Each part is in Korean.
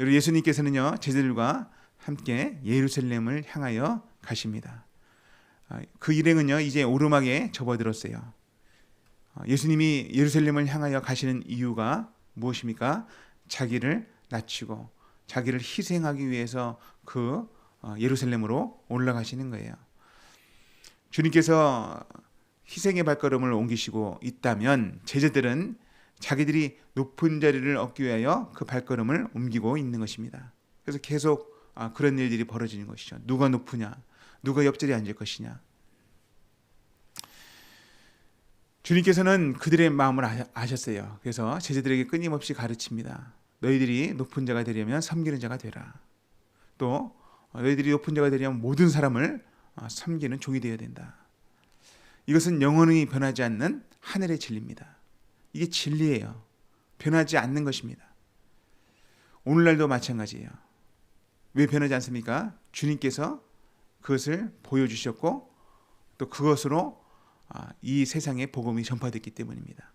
여러분 예수님께서는요 제자들과 함께 예루살렘을 향하여 가십니다. 아, 그 일행은요 이제 오르막에 접어들었어요. 아, 예수님이 예루살렘을 향하여 가시는 이유가 무엇입니까? 자기를 낮추고 자기를 희생하기 위해서 그 어, 예루살렘으로 올라가시는 거예요. 주님께서 희생의 발걸음을 옮기시고 있다면 제자들은 자기들이 높은 자리를 얻기 위하여 그 발걸음을 옮기고 있는 것입니다. 그래서 계속 아, 그런 일들이 벌어지는 것이죠. 누가 높으냐, 누가 옆자리에 앉을 것이냐. 주님께서는 그들의 마음을 아셨어요. 그래서 제자들에게 끊임없이 가르칩니다. 너희들이 높은 자가 되려면 섬기는 자가 되라. 또 너희들이 높은 자가 되려면 모든 사람을 아, 섬기는 종이 되어야 된다. 이것은 영원히 변하지 않는 하늘의 진리입니다. 이게 진리예요. 변하지 않는 것입니다. 오늘날도 마찬가지예요. 왜 변하지 않습니까? 주님께서 그것을 보여주셨고 또 그것으로 아, 이 세상에 복음이 전파됐기 때문입니다.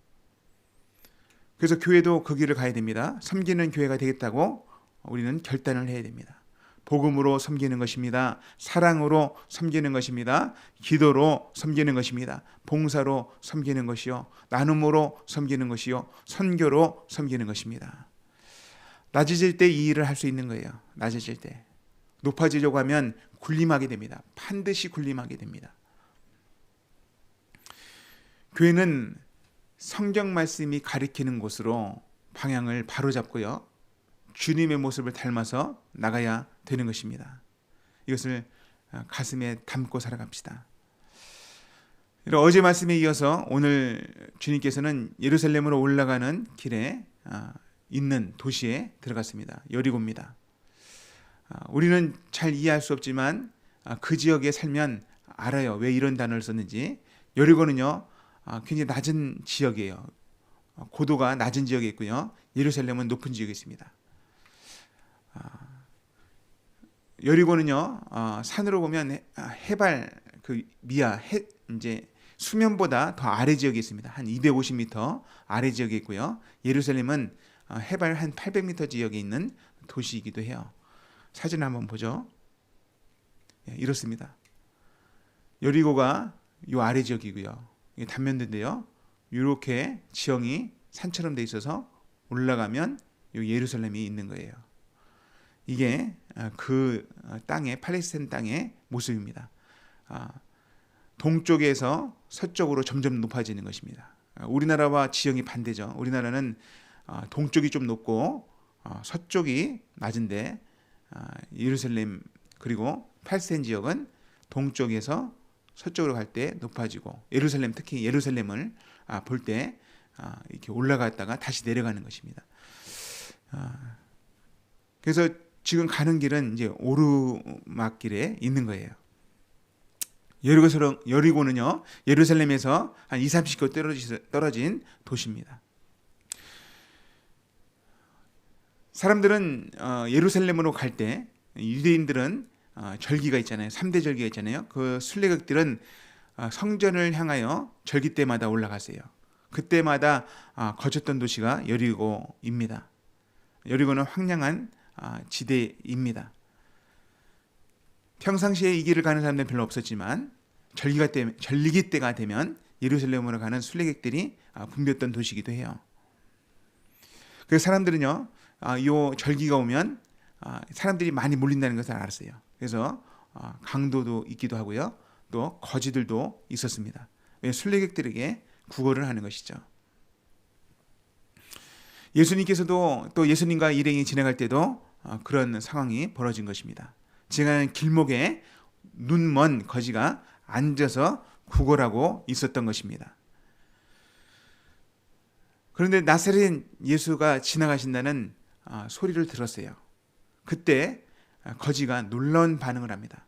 그래서 교회도 그 길을 가야 됩니다. 섬기는 교회가 되겠다고 우리는 결단을 해야 됩니다. 복음으로 섬기는 것입니다. 사랑으로 섬기는 것입니다. 기도로 섬기는 것입니다. 봉사로 섬기는 것이요. 나눔으로 섬기는 것이요. 선교로 섬기는 것입니다. 낮아질 때 이 일을 할 수 있는 거예요. 낮아질 때. 높아지려고 하면 군림하게 됩니다. 반드시 군림하게 됩니다. 교회는 성경 말씀이 가리키는 곳으로 방향을 바로잡고요. 주님의 모습을 닮아서 나가야 되는 것입니다. 이것을 아, 가슴에 담고 살아갑시다. 어제 말씀에 이어서 오늘 주님께서는 예루살렘으로 올라가는 길에 아, 있는 도시에 들어갔습니다. 여리고입니다. 아, 우리는 잘 이해할 수 없지만 그 지역에 살면 알아요. 왜 이런 단어를 썼는지. 여리고는요, 굉장히 낮은 지역이에요. 고도가 낮은 지역에 있고요. 예루살렘은 높은 지역에 있습니다. 여리고는요 어, 산으로 보면 아, 해발 그 미아 해, 이제 수면보다 더 아래 지역에 있습니다. 한 250m 아래 지역에 있고요. 예루살렘은 어, 해발 한 800m 지역에 있는 도시이기도 해요. 사진 한번 보죠. 예, 이렇습니다. 여리고가 요 아래 지역이고요. 이게 단면대인데요. 이렇게 지형이 산처럼 돼 있어서 올라가면 요 예루살렘이 있는 거예요. 이게 아, 그 땅의 팔레스타인 땅의 모습입니다. 아, 동쪽에서 서쪽으로 점점 높아지는 것입니다. 아, 우리나라와 지형이 반대죠. 우리나라는 동쪽이 좀 높고 서쪽이 낮은데 예루살렘 그리고 팔스타인 지역은 동쪽에서 서쪽으로 갈 때 높아지고 예루살렘 특히 예루살렘을 볼 때 이렇게 올라갔다가 다시 내려가는 것입니다. 그래서 지금 가는 길은 이제 오르막길에 있는 거예요. 여리고는 여리고는요 예루살렘에서 한 2, 30km 떨어진 도시입니다. 사람들은 어, 예루살렘으로 갈 때 유대인들은 어, 절기가 있잖아요. 3대 절기가 있잖아요. 그 순례객들은 어, 성전을 향하여 절기 때마다 올라가세요. 그때마다 거쳤던 도시가 여리고입니다. 여리고는 황량한 아, 지대입니다. 평상시에 이 길을 가는 사람들은 별로 없었지만 절기가 때, 절기 때가 되면 예루살렘으로 가는 순례객들이 아, 붐볐던 도시기도 해요. 그 사람들은요, 아, 요 절기가 오면 사람들이 많이 몰린다는 것을 알았어요. 그래서 강도도 있기도 하고요, 또 거지들도 있었습니다. 순례객들에게 구걸을 하는 것이죠. 예수님께서도 또 예수님과 일행이 지나갈 때도 어, 그런 상황이 벌어진 것입니다. 지나가는 길목에 눈먼 거지가 앉아서 구걸하고 있었던 것입니다. 그런데 나사렛 예수가 지나가신다는 어, 소리를 들었어요. 그때 어, 거지가 놀라운 반응을 합니다.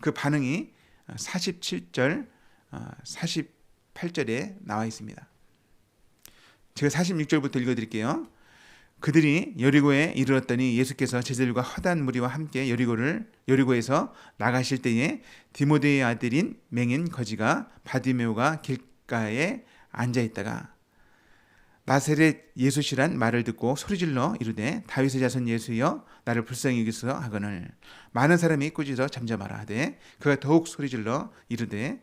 그 반응이 47절, 48절에 나와 있습니다. 제가 46절부터 읽어드릴게요. 그들이 여리고에 이르렀더니 예수께서 제자들과 허단 무리와 함께 여리고를 여리고에서 나가실 때에 디모데의 아들인 맹인 거지가 바디메오가 길가에 앉아 있다가 나세렛 예수시란 말을 듣고 소리질러 이르되 다윗의 자손 예수여 나를 불쌍히 여기서 하거늘 많은 사람이 꾸짖어 잠잠하라 하되 그가 더욱 소리질러 이르되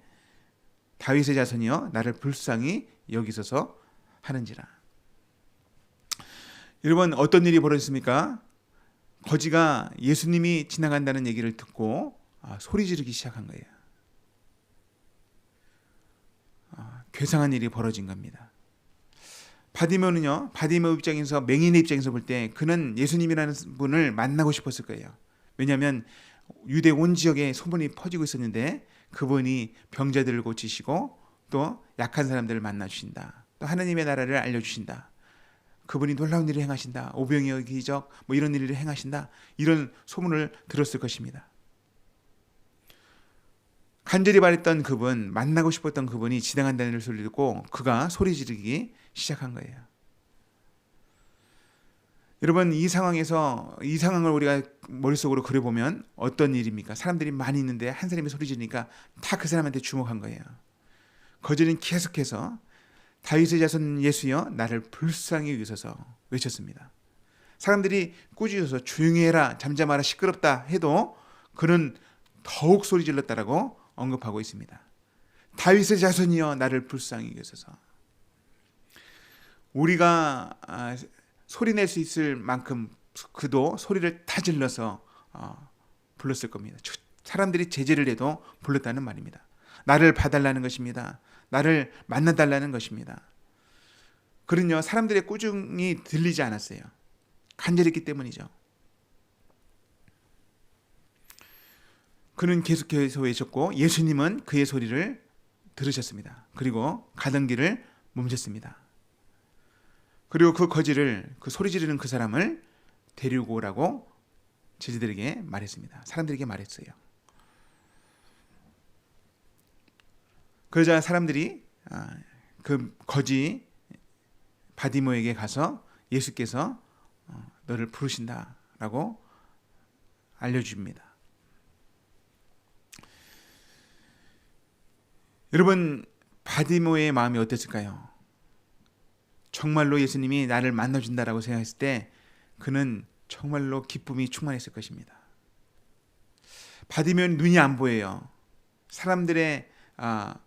다윗의 자손이여 나를 불쌍히 여기소서 하는지라 여러분 어떤 일이 벌어졌습니까? 거지가 예수님이 지나간다는 얘기를 듣고 아, 소리 지르기 시작한 거예요. 아, 괴상한 일이 벌어진 겁니다. 바디메오는요, 바디메오 입장에서 맹인의 입장에서 볼 때 그는 예수님이라는 분을 만나고 싶었을 거예요. 왜냐하면 유대 온 지역에 소문이 퍼지고 있었는데 그분이 병자들을 고치시고 또 약한 사람들을 만나 주신다. 또 하나님의 나라를 알려 주신다. 그분이 놀라운 일을 행하신다. 오병이어 기적 뭐 이런 일을 행하신다. 이런 소문을 들었을 것입니다. 간절히 바랬던 그분, 만나고 싶었던 그분이 지나간다는 소리를 듣고 그가 소리 지르기 시작한 거예요. 여러분 이 상황에서 이 상황을 우리가 머릿속으로 그려보면 어떤 일입니까? 사람들이 많이 있는데 한 사람이 소리 지르니까 다 그 사람한테 주목한 거예요. 거절은 계속해서 다윗의 자손 예수여 나를 불쌍히 여기소서 외쳤습니다. 사람들이 꾸짖어서 조용히 해라 잠잠하라 시끄럽다 해도 그는 더욱 소리 질렀다라고 언급하고 있습니다. 다윗의 자손이여 나를 불쌍히 여기소서. 우리가 아, 소리 낼 수 있을 만큼 그도 소리를 다 질러서 어, 불렀을 겁니다. 사람들이 제재를 해도 불렀다는 말입니다. 나를 봐달라는 것입니다. 나를 만나달라는 것입니다. 그는요 사람들의 꾸중이 들리지 않았어요. 간절했기 때문이죠. 그는 계속해서 외쳤고 예수님은 그의 소리를 들으셨습니다. 그리고 가던 길을 멈췄습니다. 그리고 그 거지를 그 소리 지르는 그 사람을 데리고 오라고 제자들에게 말했습니다. 사람들에게 말했어요. 그러자 사람들이 아, 그 거지 바디모에게 가서 예수께서 어, 너를 부르신다라고 알려줍니다. 여러분 바디모의 마음이 어땠을까요? 정말로 예수님이 나를 만나준다라고 생각했을 때 그는 정말로 기쁨이 충만했을 것입니다. 바디모는 눈이 안 보여요. 사람들의 아,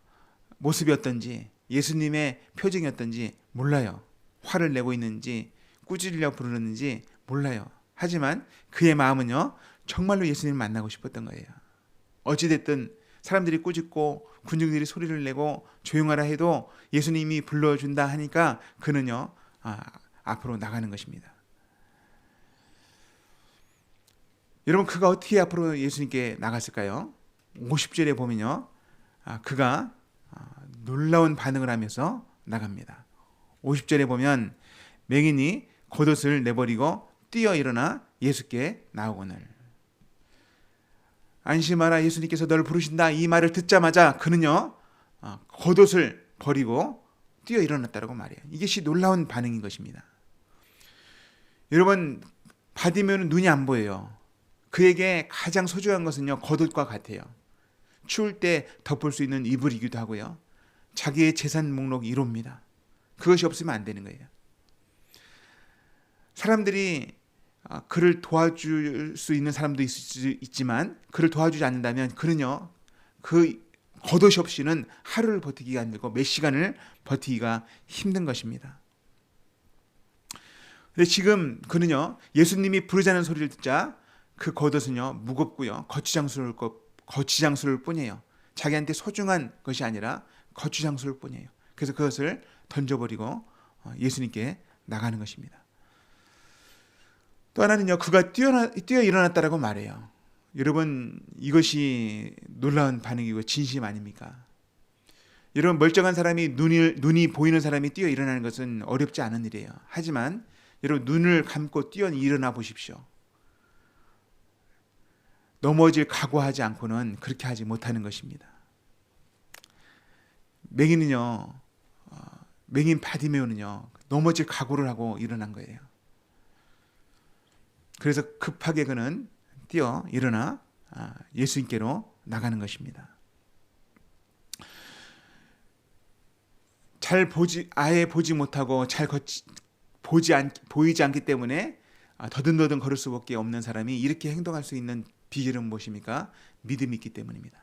모습이 어떤지 예수님의 표정이 어떤지 몰라요. 화를 내고 있는지 꾸짖으려 부르는지 몰라요. 하지만 그의 마음은요 정말로 예수님을 만나고 싶었던 거예요. 어찌됐든 사람들이 꾸짖고 군중들이 소리를 내고 조용하라 해도 예수님이 불러준다 하니까 그는요 아, 앞으로 나가는 것입니다. 여러분 그가 어떻게 앞으로 예수님께 나갔을까요? 50절에 보면요 아, 그가 아, 놀라운 반응을 하면서 나갑니다. 50절에 보면 맹인이 겉옷을 내버리고 뛰어 일어나 예수께 나오거늘 안심하라 예수님께서 너를 부르신다 이 말을 듣자마자 그는요 어, 겉옷을 버리고 뛰어 일어났다라고 말해요. 이것이 놀라운 반응인 것입니다. 여러분 받으면 눈이 안 보여요. 그에게 가장 소중한 것은요 겉옷과 같아요. 추울 때 덮을 수 있는 이불이기도 하고요. 자기의 재산 목록 1호입니다. 그것이 없으면 안 되는 거예요. 사람들이 아, 그를 도와줄 수 있는 사람도 있지만 그를 도와주지 않는다면 그는요 그 겉옷이 없이는 하루를 버티기가 힘들고 몇 시간을 버티기가 힘든 것입니다. 근데 지금 그는요 예수님이 부르자는 소리를 듣자 그 겉옷은요 무겁고요 거치장스러울 것 거치장스러울 뿐이에요. 자기한테 소중한 것이 아니라 거치장스러울 뿐이에요. 그래서 그것을 던져버리고 어, 예수님께 나가는 것입니다. 또 하나는요, 그가 뛰어, 뛰어 일어났다라고 말해요. 여러분, 이것이 놀라운 반응이고 진심 아닙니까? 여러분, 멀쩡한 사람이 눈이, 눈이 보이는 사람이 뛰어 일어나는 것은 어렵지 않은 일이에요. 하지만 여러분, 눈을 감고 뛰어 일어나 보십시오. 넘어질 각오하지 않고는 그렇게 하지 못하는 것입니다. 맹인은요, 맹인 바디메오는요 넘어질 각오를 하고 일어난 거예요. 그래서 급하게 그는 뛰어 일어나 아, 예수님께로 나가는 것입니다. 잘 보지 아예 보지 못하고 잘 걷지, 보지 않 보이지 않기 때문에 아, 더듬더듬 걸을 수밖에 없는 사람이 이렇게 행동할 수 있는 비결은 무엇입니까? 믿음이 있기 때문입니다.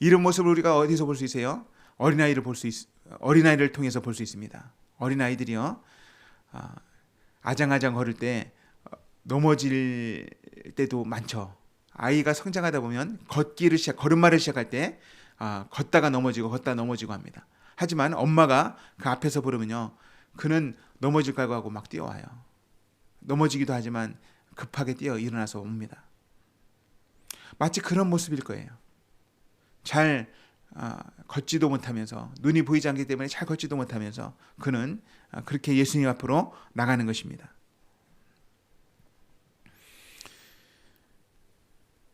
이런 모습을 우리가 어디서 볼 수 있어요? 어린아이를 볼수 있, 어린아이를 통해서 볼 수 있습니다. 어린아이들이요. 아, 아장아장 걸을 때 어, 넘어질 때도 많죠. 아이가 성장하다 보면 걷기를 시작, 걸음마를 시작할 때 아, 걷다가 넘어지고 걷다 넘어지고 합니다. 하지만 엄마가 그 앞에서 부르면요, 그는 넘어질까 하고 막 뛰어와요. 넘어지기도 하지만 급하게 뛰어 일어나서 옵니다. 마치 그런 모습일 거예요. 잘 아, 걷지도 못하면서 눈이 보이지 않기 때문에 잘 걷지도 못하면서 그는 아, 그렇게 예수님 앞으로 나가는 것입니다.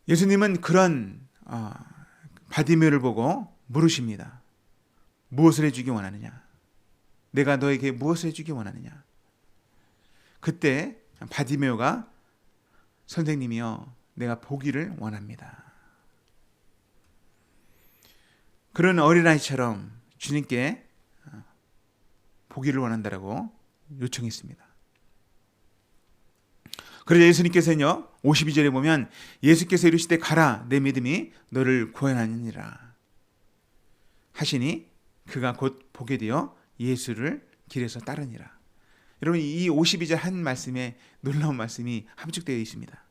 예수님은 그런 아, 바디메를 보고 물으십니다. 무엇을 해주기 원하느냐? 내가 너에게 무엇을 해주기 원하느냐? 그때 바디메오가 선생님이여 내가 보기를 원합니다. 그런 어린아이처럼 주님께 보기를 원한다라고 요청했습니다. 그러자 예수님께서는요, 52절에 보면 예수께서 이르시되 가라 내 믿음이 너를 구원하느니라 하시니 그가 곧 보게 되어 예수를 길에서 따르니라. 여러분 이 52절 한 말씀에 놀라운 말씀이 함축되어 있습니다.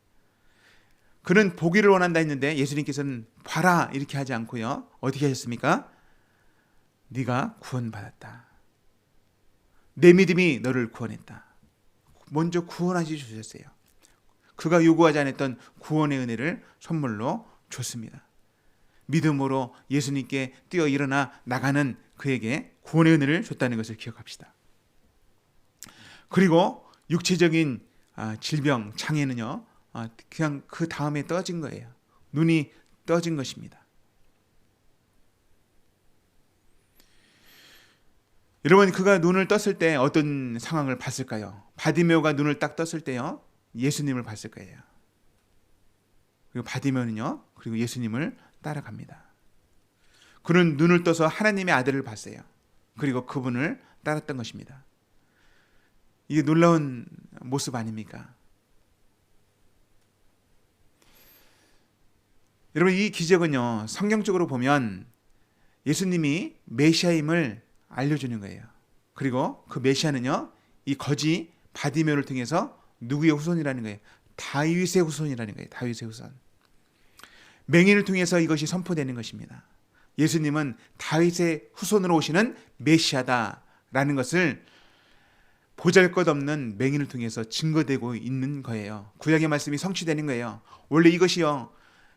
그는 보기를 원한다 했는데 예수님께서는 봐라 이렇게 하지 않고요. 어떻게 하셨습니까? 네가 구원받았다. 내 믿음이 너를 구원했다. 먼저 구원하시 주셨어요. 그가 요구하지 않았던 구원의 은혜를 선물로 줬습니다. 믿음으로 예수님께 뛰어 일어나 나가는 그에게 구원의 은혜를 줬다는 것을 기억합시다. 그리고 육체적인 아, 질병, 장애는요, 아, 그냥 그 다음에 떠진 거예요. 눈이 떠진 것입니다. 여러분 그가 눈을 떴을 때 어떤 상황을 봤을까요? 바디메오가 눈을 딱 떴을 때요. 예수님을 봤을 거예요. 그리고 바디메오는요. 그리고 예수님을 따라갑니다. 그는 눈을 떠서 하나님의 아들을 봤어요. 그리고 그분을 따랐던 것입니다. 이게 놀라운 모습 아닙니까? 여러분 이 기적은요 성경적으로 보면 예수님이 메시아임을 알려주는 거예요. 그리고 그 메시아는요 이 거지 바디메오를 통해서 누구의 후손이라는 거예요. 다윗의 후손이라는 거예요. 다윗의 후손. 맹인을 통해서 이것이 선포되는 것입니다. 예수님은 다윗의 후손으로 오시는 메시아다라는 것을 보잘것없는 맹인을 통해서 증거되고 있는 거예요. 구약의 말씀이 성취되는 거예요. 원래 이것이요.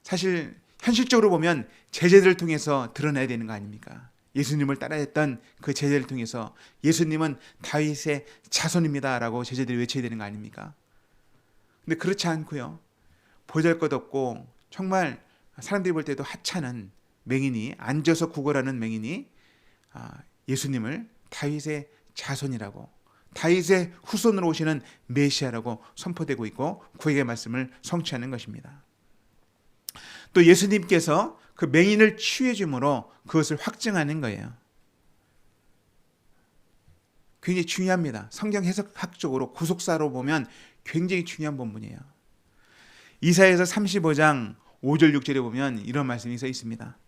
사실 현실적으로 보면 제자들을 통해서 드러나야 되는 거 아닙니까? 예수님을 따라했던 그 제자를 통해서 예수님은 다윗의 자손입니다라고 제자들이 외쳐야 되는 거 아닙니까? 근데 그렇지 않고요. 보잘것없고 정말 사람들이 볼 때도 하찮은 맹인이 앉아서 구걸하는 맹인이 아, 예수님을 다윗의 자손이라고 다윗의 후손으로 오시는 메시아라고 선포되고 있고 구약의 말씀을 성취하는 것입니다. 또 예수님께서 그 맹인을 치유해 줌으로 그것을 확증하는 거예요. 굉장히 중요합니다. 성경 해석학적으로 구속사로 보면 굉장히 중요한 본문이에요. 이사에서 35장 5절 6절에 보면 이런 말씀이 써 있습니다.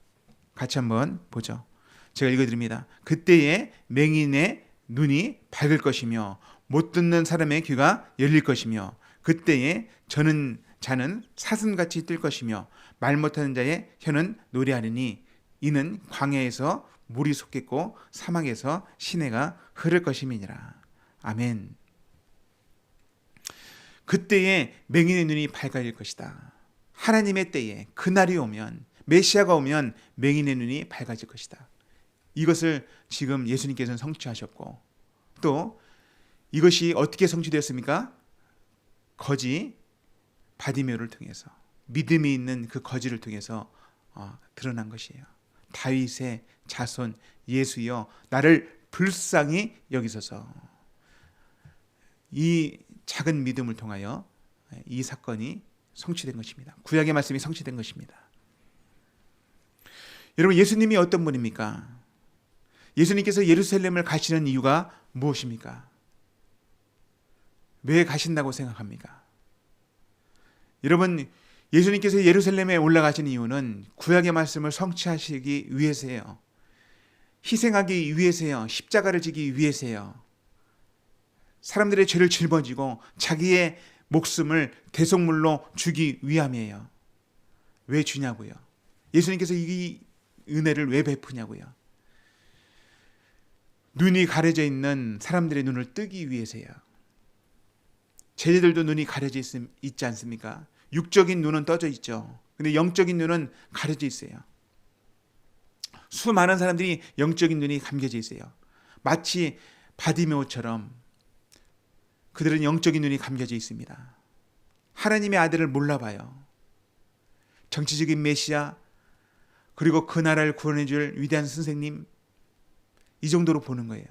같이 한번 보죠. 제가 읽어드립니다. 그때에 맹인의 눈이 밝을 것이며 못 듣는 사람의 귀가 열릴 것이며 그때에 저는 자는 사슴같이 뜰 것이며 말 못하는 자의 혀는 노래하리니 이는 광야에서 물이 솟겠고 사막에서 시내가 흐를 것임이니라. 아멘. 그때에 맹인의 눈이 밝아질 것이다. 하나님의 때에 그날이 오면 메시아가 오면 맹인의 눈이 밝아질 것이다. 이것을 지금 예수님께서는 성취하셨고 또 이것이 어떻게 성취되었습니까? 거지 바디메오를 통해서 믿음이 있는 그 거지를 통해서 어, 드러난 것이에요. 다윗의 자손 예수여 나를 불쌍히 여기소서. 이 작은 믿음을 통하여 이 사건이 성취된 것입니다. 구약의 말씀이 성취된 것입니다. 여러분 예수님이 어떤 분입니까? 예수님께서 예루살렘을 가시는 이유가 무엇입니까? 왜 가신다고 생각합니까? 여러분, 예수님께서 예루살렘에 올라가신 이유는 구약의 말씀을 성취하시기 위해서예요. 희생하기 위해서요. 십자가를 지기 위해서요. 사람들의 죄를 짊어지고 자기의 목숨을 대속물로 주기 위함이에요. 왜 주냐고요? 예수님께서 이 은혜를 왜 베푸냐고요? 눈이 가려져 있는 사람들의 눈을 뜨기 위해서요. 제자들도 눈이 가려져 있, 있지 않습니까? 육적인 눈은 떠져 있죠. 근데 영적인 눈은 가려져 있어요. 수많은 사람들이 영적인 눈이 감겨져 있어요. 마치 바디메오처럼 그들은 영적인 눈이 감겨져 있습니다. 하나님의 아들을 몰라봐요. 정치적인 메시아 그리고 그 나라를 구원해 줄 위대한 선생님 이 정도로 보는 거예요.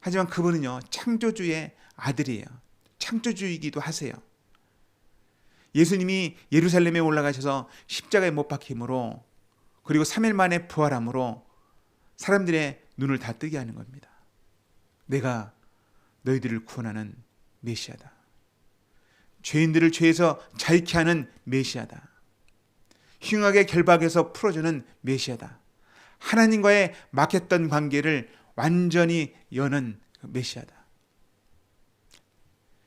하지만 그분은요 창조주의 아들이에요. 창조주이기도 하세요. 예수님이 예루살렘에 올라가셔서 십자가에 못 박힘으로 그리고 3일 만에 부활함으로 사람들의 눈을 다 뜨게 하는 겁니다. 내가 너희들을 구원하는 메시아다. 죄인들을 죄에서 자유케 하는 메시아다. 흉악의 결박에서 풀어주는 메시아다. 하나님과의 막혔던 관계를 완전히 여는 메시아다.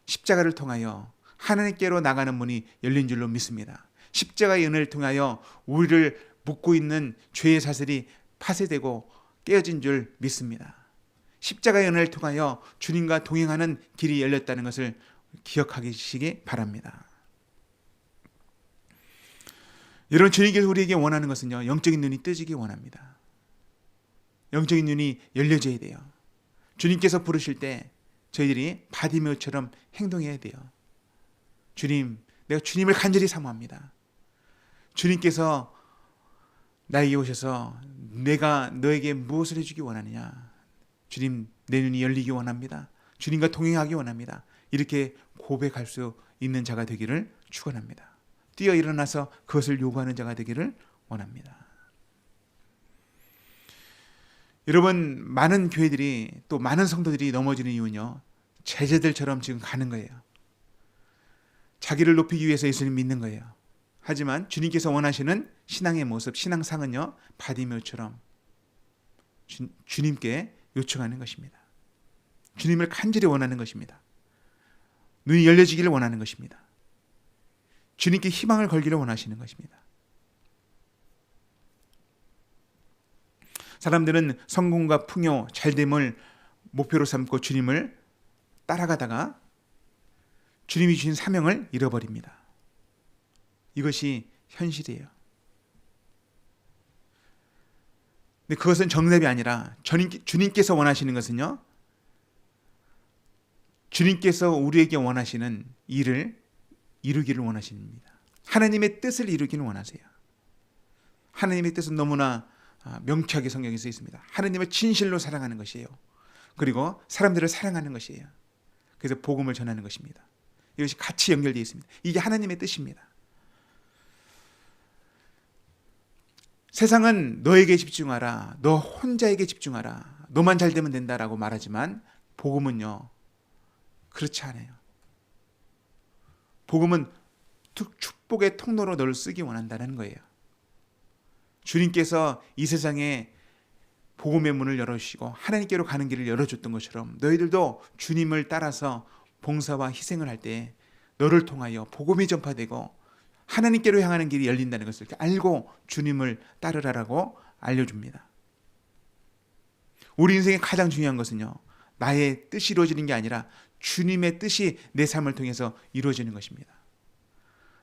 십자가를 통하여 하나님께로 나가는 문이 열린 줄로 믿습니다. 십자가의 은혜를 통하여 우리를 묶고 있는 죄의 사슬이 파쇄되고 깨어진 줄 믿습니다. 십자가의 은혜를 통하여 주님과 동행하는 길이 열렸다는 것을 기억하시기 바랍니다. 여러분 주님께서 우리에게 원하는 것은요 영적인 눈이 뜨지기 원합니다. 영적인 눈이 열려져야 돼요. 주님께서 부르실 때 저희들이 바디메오처럼 행동해야 돼요. 주님, 내가 주님을 간절히 사모합니다. 주님께서 나에게 오셔서 내가 너에게 무엇을 해주기 원하느냐? 주님, 내 눈이 열리기 원합니다. 주님과 동행하기 원합니다. 이렇게 고백할 수 있는 자가 되기를 축원합니다. 뛰어 일어나서 그것을 요구하는 자가 되기를 원합니다. 여러분 많은 교회들이 또 많은 성도들이 넘어지는 이유는요. 제자들처럼 지금 가는 거예요. 자기를 높이기 위해서 예수님 믿는 거예요. 하지만 주님께서 원하시는 신앙의 모습, 신앙상은요. 바디메오처럼 주, 주님께 요청하는 것입니다. 주님을 간절히 원하는 것입니다. 눈이 열려지기를 원하는 것입니다. 주님께 희망을 걸기를 원하시는 것입니다. 사람들은 성공과 풍요, 잘됨을 목표로 삼고 주님을 따라가다가 주님이 주신 사명을 잃어버립니다. 이것이 현실이에요. 근데 그것은 정답이 아니라 주님께서 원하시는 것은요. 주님께서 우리에게 원하시는 일을 이루기를 원하십니다. 하나님의 뜻을 이루기를 원하세요. 하나님의 뜻은 너무나 아, 명쾌하게 성경에 써 있습니다. 하나님을 진실로 사랑하는 것이에요. 그리고 사람들을 사랑하는 것이에요. 그래서 복음을 전하는 것입니다. 이것이 같이 연결되어 있습니다. 이게 하나님의 뜻입니다. 세상은 너에게 집중하라. 너 혼자에게 집중하라. 너만 잘 되면 된다라고 말하지만 복음은요. 그렇지 않아요. 복음은 축복의 통로로 너를 쓰기 원한다는 거예요. 주님께서 이 세상에 복음의 문을 열어주시고 하나님께로 가는 길을 열어줬던 것처럼 너희들도 주님을 따라서 봉사와 희생을 할 때 너를 통하여 복음이 전파되고 하나님께로 향하는 길이 열린다는 것을 알고 주님을 따르라라고 알려줍니다. 우리 인생의 가장 중요한 것은요. 나의 뜻이 이루어지는 게 아니라 주님의 뜻이 내 삶을 통해서 이루어지는 것입니다.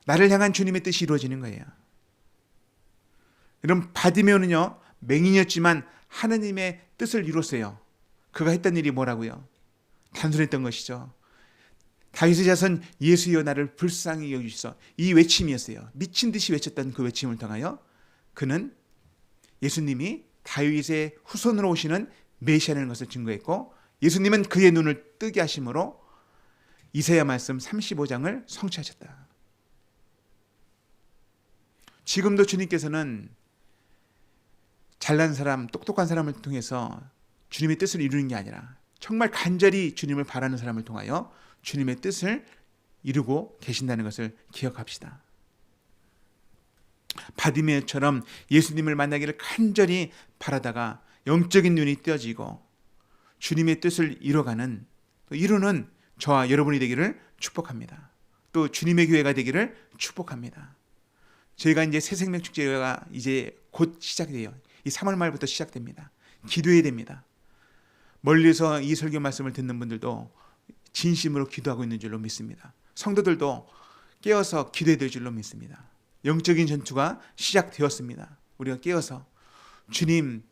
나를 향한 주님의 뜻이 이루어지는 거예요. 여러분 바디메오는요 맹인이었지만 하느님의 뜻을 이뤘어요. 그가 했던 일이 뭐라고요? 단순했던 것이죠. 다윗의 자손 예수여 나를 불쌍히 여기소서 이 외침이었어요. 미친 듯이 외쳤던 그 외침을 통하여 그는 예수님이 다윗의 후손으로 오시는 메시아라는 것을 증거했고 예수님은 그의 눈을 뜨게 하심으로 이사야 말씀 35장을 성취하셨다. 지금도 주님께서는 잘난 사람, 똑똑한 사람을 통해서 주님의 뜻을 이루는 게 아니라 정말 간절히 주님을 바라는 사람을 통하여 주님의 뜻을 이루고 계신다는 것을 기억합시다. 바디메처럼 예수님을 만나기를 간절히 바라다가 영적인 눈이 떠지고 주님의 뜻을 이뤄가는 또 이루는 저와 여러분이 되기를 축복합니다. 또 주님의 교회가 되기를 축복합니다. 저희가 이제 새 생명 축제가 이제 곧 시작돼요. 이 3월 말부터 시작됩니다. 기도해야 됩니다. 멀리서 이 설교 말씀을 듣는 분들도 진심으로 기도하고 있는 줄로 믿습니다. 성도들도 깨어서 기도해야 될 줄로 믿습니다. 영적인 전투가 시작되었습니다. 우리가 깨어서 주님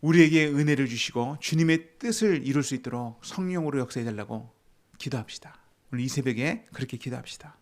우리에게 은혜를 주시고 주님의 뜻을 이룰 수 있도록 성령으로 역사해 달라고 기도합시다. 오늘 이 새벽에 그렇게 기도합시다.